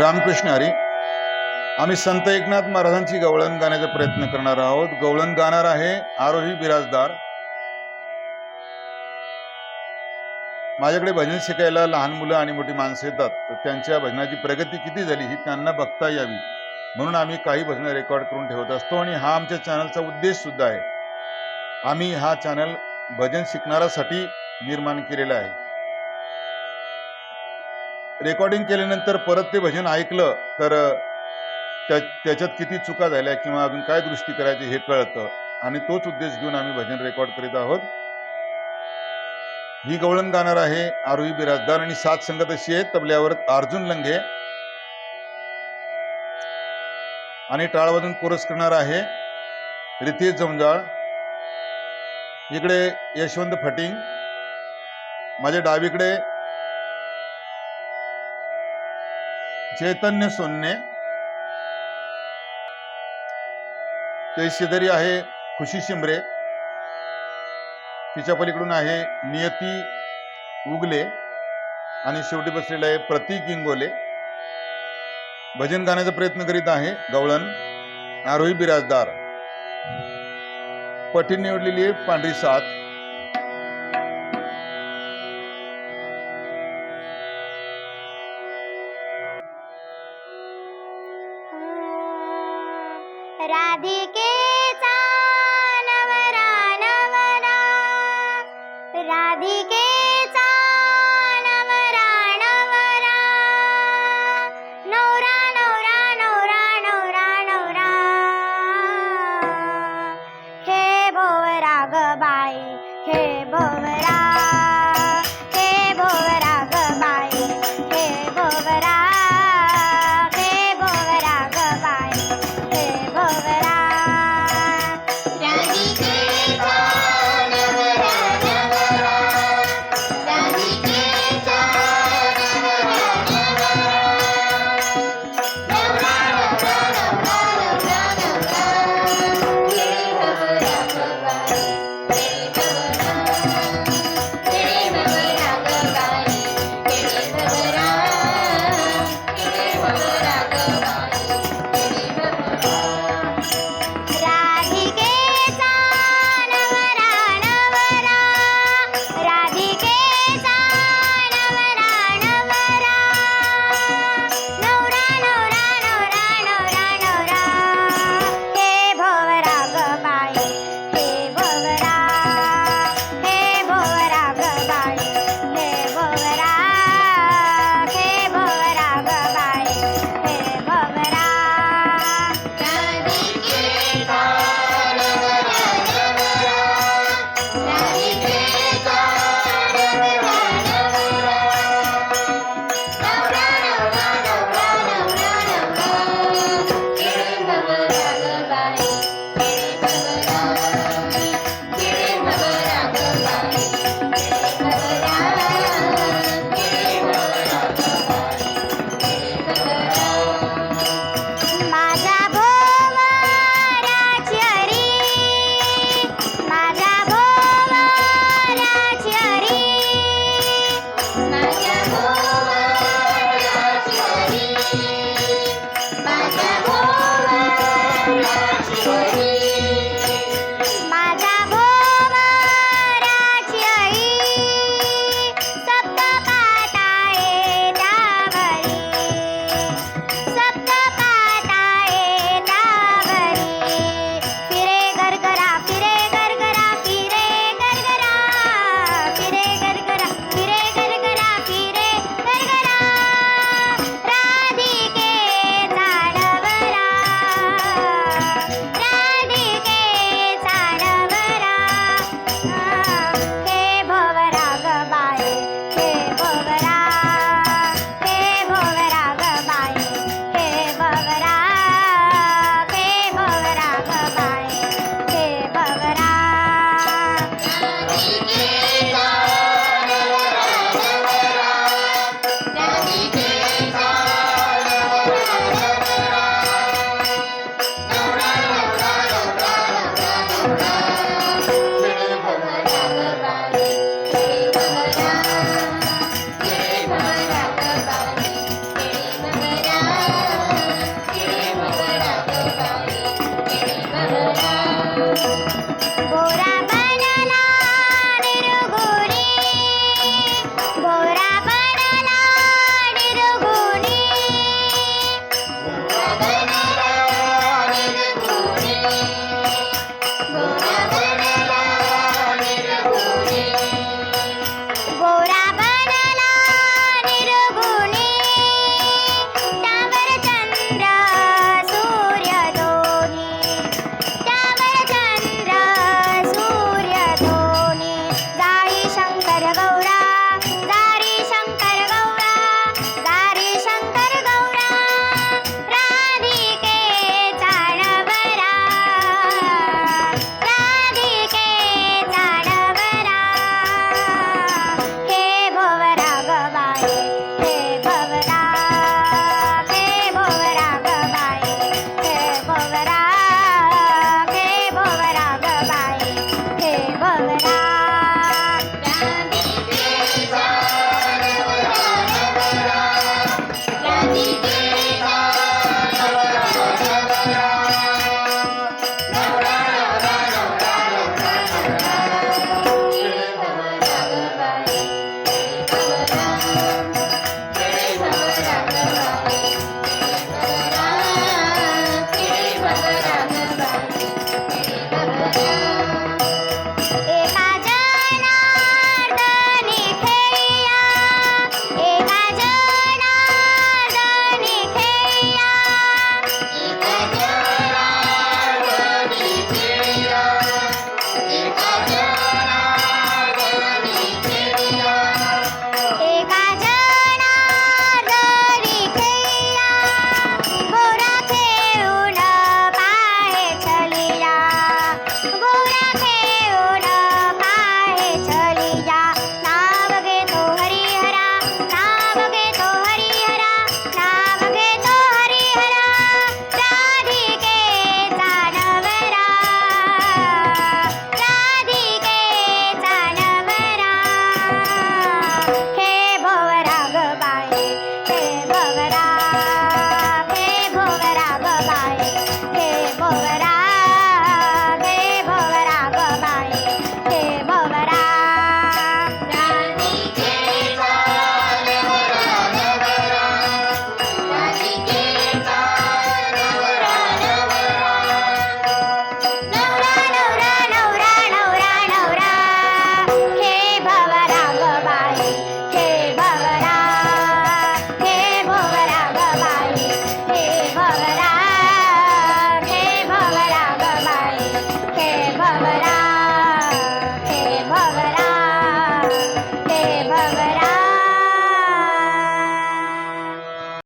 रामकृष्ण हरी. आम्ही संत एकनाथ महाराजांची गवळण गाण्याचा प्रयत्न करणार आहोत. गवळण गाणार आहे आरोही बिराजदार. माझ्याकडे भजन शिकायला लहान मुलं आणि मोठी माणसं येतात. तर त्यांच्या भजनाची प्रगती किती झाली ही त्यांना बघता यावी. म्हणून आम्ही काही भजनं रेकॉर्ड करून ठेवत असतो आणि हा आमच्या चॅनलचा उद्देश सुद्धा आहे. आम्ही हा चॅनल भजन शिकणाऱ्यासाठी निर्माण केलेला आहे. रेकॉर्डिंग केल्यानंतर परत ते भजन ऐकलं तर त्या त्याच्यात किती चुका झाल्या किंवा अजून काय दृष्टी करायची हे कळतं. आणि तोच उद्देश घेऊन आम्ही भजन रेकॉर्ड करीत आहोत. ही गवळण गाणार आहे आरोही बिराजदार आणि सात संगत अशी आहे तबल्यावर अर्जुन लंघे. आणि टाळवाजून कोरस करणार आहे रितेश जमजाळ. इकडे यशवंत फटिंग. माझ्या डावीकडे चैतन्य सोन्ने। ते शेजारी आहे खुशी शिंबरे। तिच्या पलीकडून आहे नियती उगले आणि शेवटी बसलेला आहे प्रतीक इंगोले भजन गाण्याचा प्रयत्न करीत आहे गवळण आरोही बिराजदार। पटी निवडलेली आहे पांढरी साथ। राधिकेचा नवरा नवरा. राधिके Amen. Para baú.